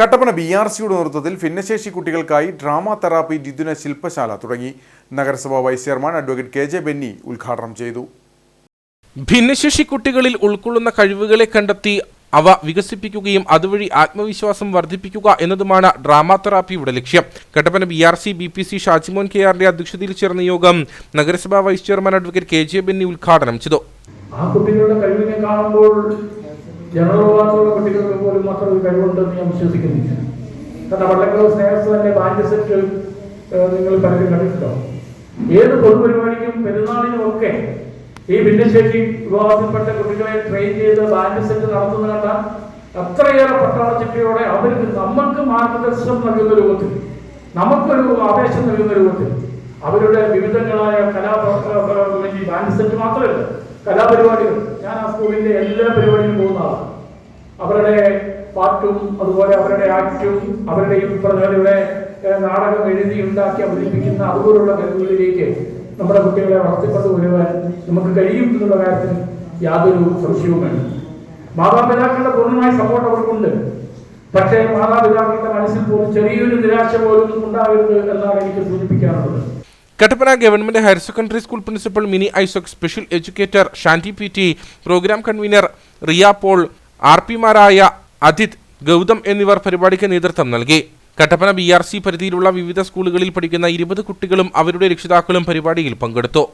Kattappana B R സിയുടെ നേതൃത്വത്തിൽ ഭിന്നശേഷി കുട്ടികൾക്കായി ഡ്രാമ തെറാപ്പി ദ്വിദിന ശില്പശാല തുടങ്ങി. നഗരസഭാ vice chairman advocate K J Benny ഉദ്ഘാടനം ചെയ്തു. ഭിന്നശേഷി കുട്ടികളിൽ ഉൾക്കൊള്ളുന്ന കഴിവുകളെ കണ്ടെത്തി അവ വികസിപ്പിക്കുകയും അതുവഴി ആത്മവിശ്വാസം വർദ്ധിപ്പിക്കുക എന്നതുമാണ് ഡ്രാമ തെറാപ്പിയുടെ ലക്ഷ്യം. Kattappana B R C B P C Shajimon K ആറിന്റെ അധ്യക്ഷതയിൽ ചേർന്ന യോഗം നഗരസഭാ vice chairman advocate K J Benny ഉദ്ഘാടനം ചെയ്തു. ആ കുട്ടികളുടെ കഴിവിനെ കാണുമ്പോൾ ജനറൽ വിഭാഗത്തിലുള്ള കുട്ടികൾക്ക് പോലും അത്ര ഒരു കഴിവുണ്ടെന്ന് ഞാൻ വിശ്വസിക്കുന്നില്ല. കാരണം വള്ളക്കൽ സ്നേഹസ് തന്നെ ബാൻഡ് സെറ്റ് നിങ്ങൾ പലരും കണ്ടിട്ടുണ്ടോ? ഏത് പൊതുപരിപാടിക്കും പെരുന്നാളിനും ഒക്കെ ഈ ഭിന്നശേഷി വിഭാഗത്തിൽപ്പെട്ട കുട്ടികളെ ട്രെയിൻ ചെയ്ത് ബാൻഡ് സെറ്റ് നടത്തുന്ന കണ്ട അത്രയേറെ പട്ടാള ചിട്ടയോടെ അവർക്ക് നമുക്ക് മാർഗദർശനം നൽകുന്ന രൂപത്തിൽ നമുക്കൊരു ആവേശം നൽകുന്ന രൂപത്തിൽ അവരുടെ വിവിധങ്ങളായ കലാ ബാൻഡ് സെറ്റ് മാത്രമല്ല കലാപരിപാടികൾ ഞാൻ ആ സ്കൂളിന്റെ എല്ലാ പരിപാടിയിലും പോകുന്ന അവരുടെ പാട്ടും അതുപോലെ അവരുടെ ആക്റ്റും അവരുടെ ഈ പറഞ്ഞവരുടെ നാടകം എഴുതി ഉണ്ടാക്കി അവതരിപ്പിക്കുന്ന അതുപോലുള്ള കഴിവുകളിലേക്ക് നമ്മുടെ കുട്ടികളെ വളർത്തിക്കൊണ്ട് വരുവാൻ നമുക്ക് കഴിയും എന്നുള്ള കാര്യത്തിൽ യാതൊരു സംശയവും വേണം മാതാപിതാക്കളുടെ പൂർണമായ സപ്പോർട്ട് അവർക്കുണ്ട്. പക്ഷേ മാതാപിതാക്കളുടെ മനസ്സിൽ പോലും ചെറിയൊരു നിരാശ പോലും ഉണ്ടാകരുത് എന്നാണ് എനിക്ക് സൂചിപ്പിക്കാനുള്ളത് Kattappana government higher secondary school principal Mini Isaac special educator Shanti P T program convener Riya Paul R പിമാരായ Adith Gautham എന്നിവർ പരിപാടിക്ക് നേതൃത്വം നൽകി. കട്ടപ്പന ബി ആർ സി പരിധിയിലുള്ള വിവിധ സ്കൂളുകളിൽ പഠിക്കുന്ന ഇരുപത് കുട്ടികളും അവരുടെ രക്ഷിതാക്കളും പരിപാടിയിൽ പങ്കെടുത്തു.